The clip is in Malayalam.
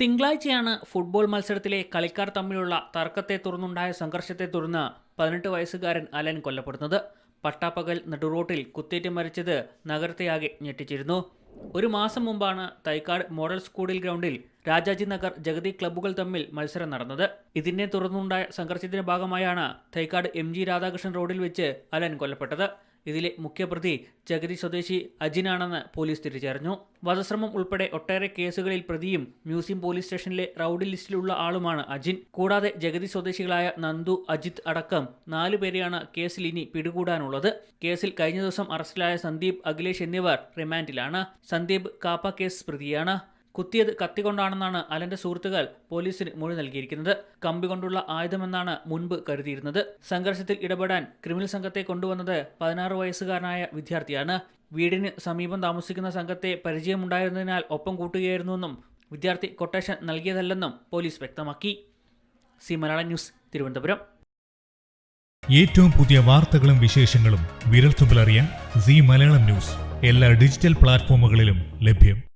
തിങ്കളാഴ്ചയാണ് ഫുട്ബോൾ മത്സരത്തിലെ കളിക്കാർ തമ്മിലുള്ള തർക്കത്തെ തുടർന്നുണ്ടായ സംഘർഷത്തെ തുടർന്ന് പതിനെട്ട് വയസ്സുകാരൻ അലൻ കൊല്ലപ്പെടുന്നത്. പട്ടാപ്പകൽ നെടുറോട്ടിൽ കുത്തേറ്റ് മരിച്ചത് നഗരത്തെയാകെ ഞെട്ടിച്ചിരുന്നു. ഒരു മാസം മുമ്പാണ് തൈക്കാട് മോഡൽ സ്കൂളിൽ ഗ്രൗണ്ടിൽ രാജാജി നഗർ ജഗതി ക്ലബ്ബുകൾ തമ്മിൽ മത്സരം നടന്നത്. ഇതിനെ തുടർന്നുണ്ടായ സംഘർഷത്തിന്റെ ഭാഗമായാണ് തൈക്കാട് എം രാധാകൃഷ്ണൻ റോഡിൽ വെച്ച് അലൻ കൊല്ലപ്പെട്ടത്. ഇതിലെ മുഖ്യപ്രതി ജഗതി സ്വദേശി അജിനാണെന്ന് പോലീസ് തിരിച്ചറിഞ്ഞു. വധശ്രമം ഉൾപ്പെടെ ഒട്ടേറെ കേസുകളിൽ പ്രതിയും മ്യൂസിയം പോലീസ് സ്റ്റേഷനിലെ റൌഡി ലിസ്റ്റിലുള്ള ആളുമാണ് അജിൻ. കൂടാതെ ജഗതി സ്വദേശികളായ നന്ദു അജിത് അടക്കം നാലു പേരെയാണ് കേസിൽ ഇനി പിടികൂടാനുള്ളത്. കേസിൽ കഴിഞ്ഞ ദിവസം അറസ്റ്റിലായ സന്ദീപ് അഖിലേഷ് എന്നിവർ റിമാൻഡിലാണ്. സന്ദീപ് കാപ്പ കേസ് പ്രതിയാണ്. കുത്തിയത് കത്തിക്കൊണ്ടാണെന്നാണ് അലന്റെ സുഹൃത്തുക്കൾ പോലീസിന് മൊഴി നൽകിയിരിക്കുന്നത്. കമ്പി കൊണ്ടുള്ള ആയുധമെന്നാണ് മുൻപ് കരുതിയിരുന്നത്. സംഘർഷത്തിൽ ഇടപെടാൻ ക്രിമിനൽ സംഘത്തെ കൊണ്ടുവന്നത് പതിനാറ് വയസ്സുകാരനായ വിദ്യാർത്ഥിയാണ്. വീടിന് സമീപം താമസിക്കുന്ന സംഘത്തെ പരിചയമുണ്ടായിരുന്നതിനാൽ ഒപ്പം കൂട്ടുകയായിരുന്നുവെന്നും വിദ്യാർത്ഥി കൊട്ടേഷൻ നൽകിയതല്ലെന്നും പോലീസ് വ്യക്തമാക്കി. C Malayala news Thiruvananthapuram. ഏറ്റവും പുതിയ വാർത്തകളും വിശേഷങ്ങളും വിരൽത്തുമ്പിലറിയാൻ സി മലയാളം ന്യൂസ്. എല്ലാ ഡിജിറ്റൽ പ്ലാറ്റ്ഫോമുകളിലും ലഭ്യം.